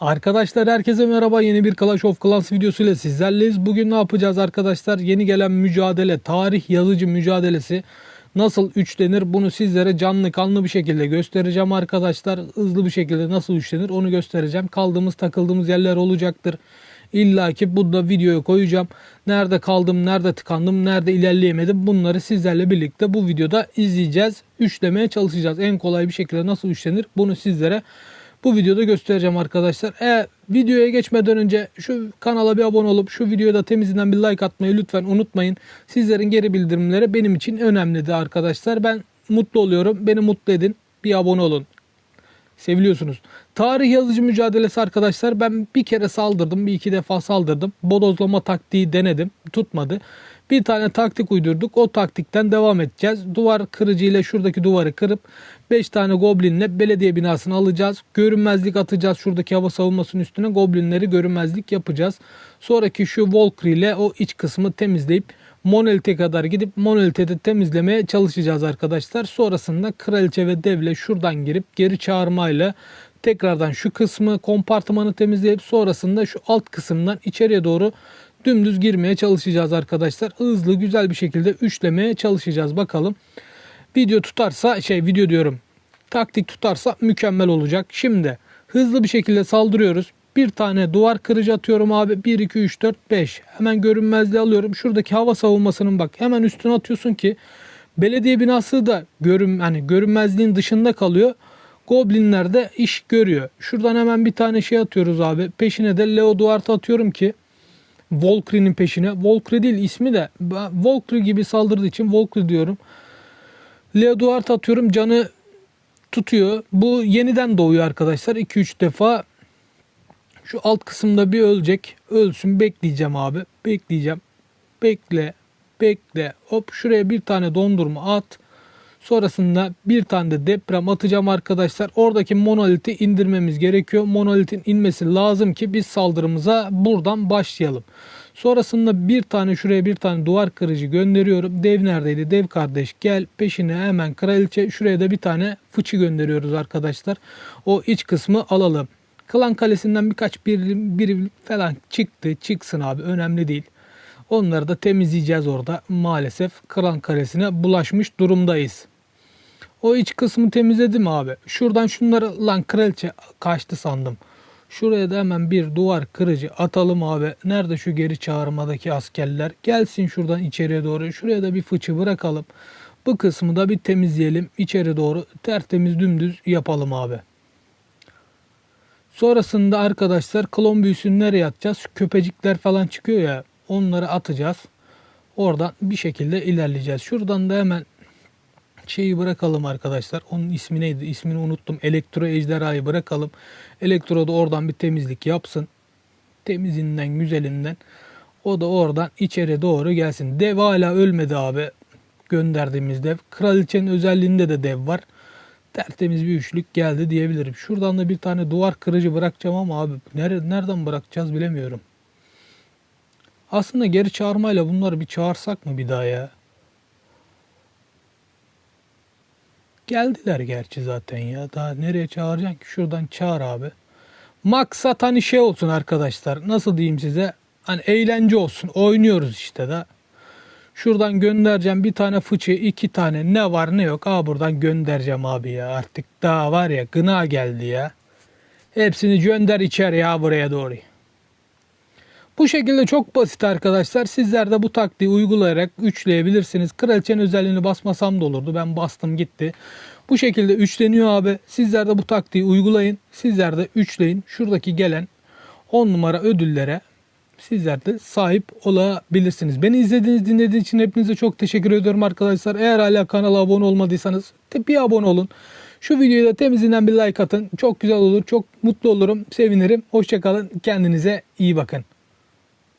Arkadaşlar herkese merhaba. Yeni bir Clash of Clans videosuyla sizlerleyiz. Bugün ne yapacağız arkadaşlar? Yeni gelen mücadele, tarih yazıcı mücadelesi nasıl üçlenir? Bunu sizlere canlı kanlı bir şekilde göstereceğim arkadaşlar. Hızlı bir şekilde nasıl üçlenir onu göstereceğim. Kaldığımız takıldığımız yerler olacaktır. İlla ki burada videoya koyacağım. Nerede kaldım, nerede tıkandım, nerede ilerleyemedim bunları sizlerle birlikte bu videoda izleyeceğiz. Üçlemeye çalışacağız. En kolay bir şekilde nasıl üçlenir bunu sizlere bu videoda göstereceğim arkadaşlar. E videoya geçmeden önce şu kanala bir abone olup şu videoya da temizinden bir like atmayı lütfen unutmayın. Sizlerin geri bildirimleri benim için önemlidir arkadaşlar. Ben mutlu oluyorum. Beni mutlu edin. Bir abone olun. Seviliyorsunuz. Tarih yazıcı mücadelesi arkadaşlar. Ben bir kere saldırdım. Bir iki defa saldırdım. Bodozlama taktiği denedim. Tutmadı. Bir tane taktik uydurduk. O taktikten devam edeceğiz. Duvar kırıcı ile şuradaki duvarı kırıp 5 tane goblinle belediye binasını alacağız. Görünmezlik atacağız şuradaki hava savunmasının üstüne. Goblinleri görünmezlik yapacağız. Sonraki şu Volker ile o iç kısmı temizleyip Monolith'e kadar gidip Monolith'e temizlemeye çalışacağız arkadaşlar. Sonrasında kraliçe ve devle şuradan girip geri çağırmayla tekrardan şu kısmı kompartımanı temizleyip sonrasında şu alt kısımdan içeriye doğru dümdüz girmeye çalışacağız arkadaşlar. Hızlı güzel bir şekilde üçlemeye çalışacağız bakalım. Video tutarsa şey video diyorum taktik tutarsa mükemmel olacak. Şimdi hızlı bir şekilde saldırıyoruz. Bir tane duvar kırıcı atıyorum abi. 1, 2, 3, 4, 5. Hemen görünmezliği alıyorum. Şuradaki hava savunmasının bak hemen üstüne atıyorsun ki belediye binası da görün, hani görünmezliğin dışında kalıyor. Goblinler de iş görüyor. Şuradan hemen bir tane şey atıyoruz abi. Peşine de Leo Duarte atıyorum ki Volkri'nin peşine. Volkri değil ismi de. Volkri gibi saldırdığı için Volkri diyorum. Leo Duarte atıyorum. Canı tutuyor. Bu yeniden doğuyor arkadaşlar. 2-3 defa şu alt kısımda bir ölecek. Ölsün bekleyeceğim abi. Bekleyeceğim. Bekle. Bekle. Hop şuraya bir tane dondurma at. Sonrasında bir tane de deprem atacağım arkadaşlar. Oradaki monoliti indirmemiz gerekiyor. Monolitin inmesi lazım ki biz saldırımıza buradan başlayalım. Sonrasında bir tane şuraya bir tane duvar kırıcı gönderiyorum. Dev neredeydi? Dev kardeş gel peşine hemen kraliçe. Şuraya da bir tane fıçı gönderiyoruz arkadaşlar. O iç kısmı alalım. Klan Kalesi'nden birkaç bir, bir falan çıktı. Çıksın abi önemli değil. Onları da temizleyeceğiz orada. Maalesef Klan Kalesi'ne bulaşmış durumdayız. O iç kısmı temizledim abi. Şuradan şunları lan kraliçe kaçtı sandım. Şuraya da hemen bir duvar kırıcı atalım abi. Nerede şu geri çağırmadaki askerler? Gelsin şuradan içeriye doğru. Şuraya da bir fıçı bırakalım. Bu kısmı da bir temizleyelim. İçeri doğru tertemiz dümdüz yapalım abi. Sonrasında arkadaşlar klon büyüsünü nereye atacağız? Köpecikler falan çıkıyor ya. Onları atacağız. Oradan bir şekilde ilerleyeceğiz. Şuradan da hemen şeyi bırakalım arkadaşlar. Onun ismi neydi? İsmini unuttum. Elektro ejderhayı bırakalım. Elektro da oradan bir temizlik yapsın. Temizinden güzelinden. O da oradan içeri doğru gelsin. Dev hala ölmedi abi. Gönderdiğimiz dev. Kraliçenin özelliğinde de dev var. Tertemiz bir üçlük geldi diyebilirim. Şuradan da bir tane duvar kırıcı bırakacağım ama abi nereden bırakacağız bilemiyorum. Aslında geri çağırmayla bunları bir çağırsak mı bir daha ya? Geldiler gerçi zaten ya. Daha nereye çağıracaksın ki? Şuradan çağır abi. Maksat hani şey olsun arkadaşlar. Nasıl diyeyim size? Hani eğlence olsun. Oynuyoruz işte de. Şuradan göndereceğim bir tane fıçı, iki tane ne var ne yok. Aa buradan göndereceğim abi ya. Artık daha var ya gına geldi ya. Hepsini gönder içer ya buraya doğru. Bu şekilde çok basit arkadaşlar. Sizler de bu taktiği uygulayarak üçleyebilirsiniz. Kraliçenin özelliğini basmasam da olurdu. Ben bastım gitti. Bu şekilde üçleniyor abi. Sizler de bu taktiği uygulayın. Sizler de üçleyin. Şuradaki gelen 10 numara ödüllere sizler de sahip olabilirsiniz. Beni izlediğiniz, dinlediğiniz için hepinize çok teşekkür ediyorum arkadaşlar. Eğer hala kanala abone olmadıysanız bir abone olun. Şu videoyu da temizinden bir like atın. Çok güzel olur. Çok mutlu olurum. Sevinirim. Hoşçakalın. Kendinize iyi bakın.